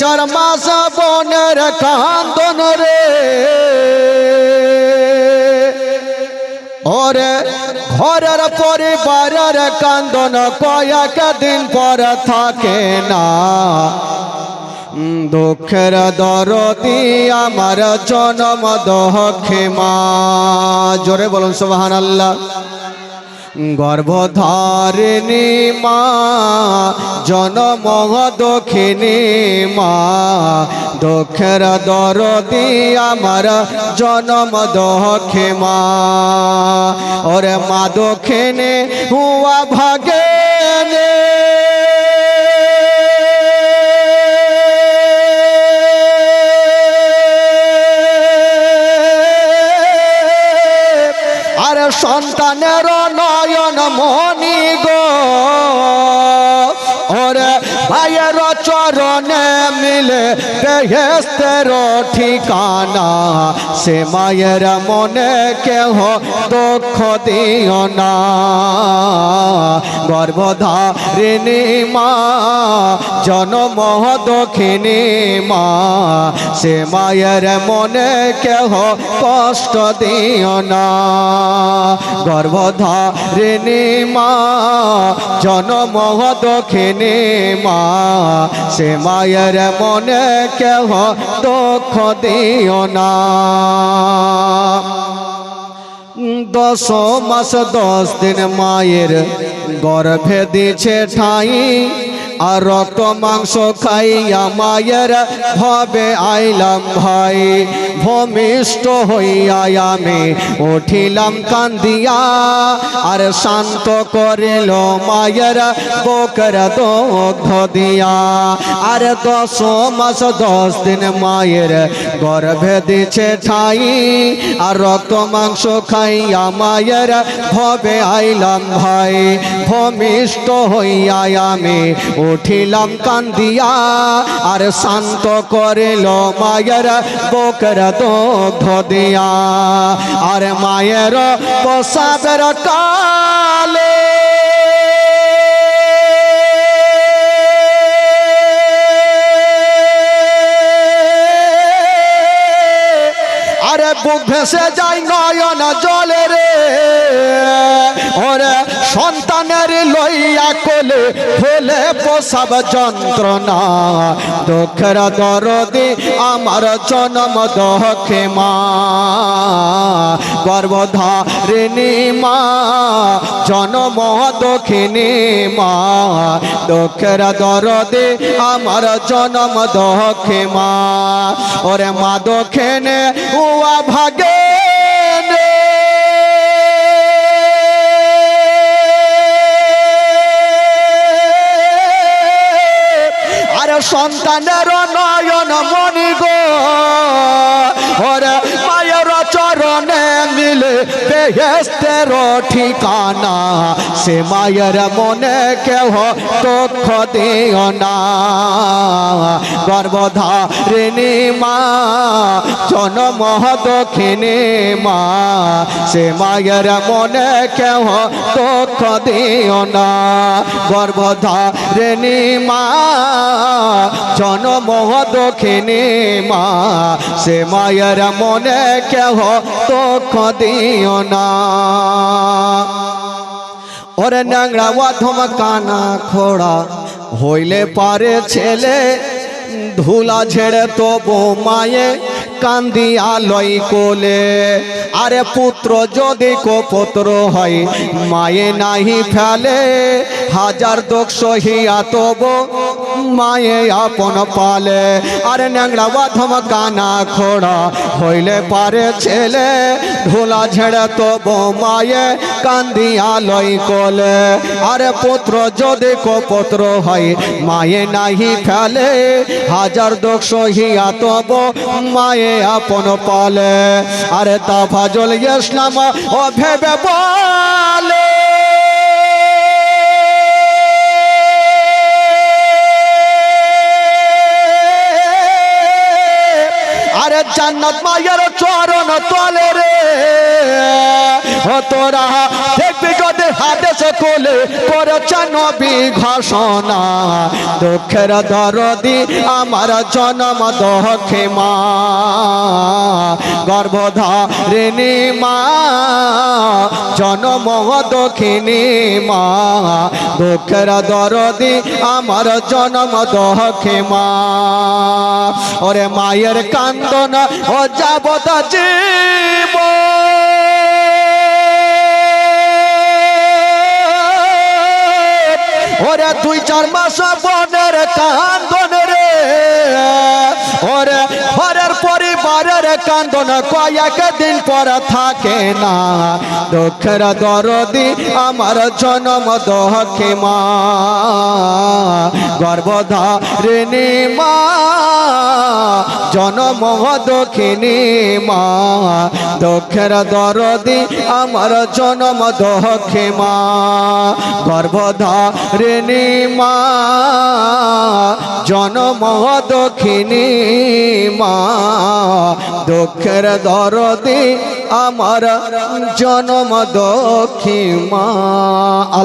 চার মাস বনের কান্দন রে। ওরে ঘরের পরিবারের কান্দন কয়েক দিন পর থাকে না। দুঃখের দরদি আমার জনম দহক্ষে মা। জোরে বলুন সোহান আল্লাহ গর্ভধারিণী মা, জনম দক্ষিণী মা। দুঃখের দরদি আমার জনম দক্ষে মা। ওরে মা দক্ষিণী হুয়া ভাগে সন্তানের নয়ন মনি গো। চরণে মিলে বেহেস্তের ঠিকানা। সে মায়ের মনে কেহ দুঃখ দিও না। গর্ভধারিণী মা, জনম দক্ষিণী মা, সে মায়ের মনে কেহ কষ্ট দিও না। গর্ভধারিণী মা, জনম দক্ষিণী মা সে মায়ের মনে কেহ দুঃখ দিও না। দশ মাস দশ দিন মায়ের গর্ভে দিছে ঠাই। আর রক্ত মাংস খাইয়া মায়ের ভবে আইলাম ভাই। ভূমিষ্ঠ হইয়া আমি উঠিলাম কান্দিয়া, আর শান্ত করিল মায়ের বকর দগ্ধ দিয়া। আর দশ মাস, দশ দিন মায়ের গর্ভে দিছে ঠাই, আর রক্ত মাংস খাইয়া মায়ের ভবে আইলাম ভাই। ভূমিষ্ঠ হইয়া আমি উঠিলাম কান্দিয়া আর শান্ত করিল মায়ের বকর দগ্ধ দিয়া। আর মায়ের প্রসাবের কালে আরে বুক ভেসে যায় নয়ন জলে রে। ওরে সন্তানের লইয়া কোলে ফেলে প্রসব যন্ত্রণা। দুঃখের দরদি আমার জনম দহকে মা। গর্ভধারিণী মা, জনম দক্ষিণী মা। দুঃখের দরদি আমার জনম দহকে মা। ওরে মা দক্ষিণে উয়া ভাগে আর সন্তানের নয়ন মনি গো পায়ের চরণে মিলে বেহেস্তের ঠিকানা, সে মায়ের মনে কেহ দুঃখ দিও না। গর্ভধারিণী মা, জনম দক্ষিণী মা, সে মায়ের মনে কেহ দুঃখ দিও না। গর্ভধারিণী মা, জনম দক্ষিণী মা, সে মায়ের মনে কেহ দুঃখ দিও না। ওরে ন্যাংরা অধম কানা খোড়া, হইলে পারে ছেলে, ধুলা ছেড়ে তবু মায়ে কান্দি আলয় কোলে। আরে পুত্র যদি কোপত্র হয়, মায়ে নাহি ফেলে, হাজার দোষ সহিয়া তবু মায়ে আপন পালে। আরে ন্যাংরা বাধম কানা খোড়া হইলে পারে ছেলে, ধুলা ঝেড়ে তবু মায়ে কান্দি আলয় কলে। আরে পুত্র যদি কোপত্র হয়, মায়ে নাহি ফেলে, হাজার দোষ সহিয়া তবু মায়ে আপন পালে। আরে তা ফাজল ইসলাম ও ভেবে বলে। আরে জান্নাত মায়ের চরণ তলে রে। ও তোরা দেখবি যদি হাদেশ কোলে করেছে নবী ঘোষণা, দুঃখের দরদি আমার জনম দক্ষে মা গর্ভধারিণী মা, জনম দক্ষিণী মা, দুঃখের দরদি আমার জনম দক্ষে মা ওরে মায়ের কান্দন ও যাবত জীব ওরে দুই চার মাস বনের কান্দন রে। ওরে ঘরের পরিবারের কান্দন, কয়েক দিন পর থাকে না। দুঃখের দরদি আমার জনম দহকে মা। গর্ভধারিণী মা। জনম দক্ষিণী মা। দুঃখের দরদি আমার জনম দহকে মা। গর্ভধারিণী মা। জনম দক্ষিণী মা। দুঃখের দরদি আমার জনম দক্ষী মা।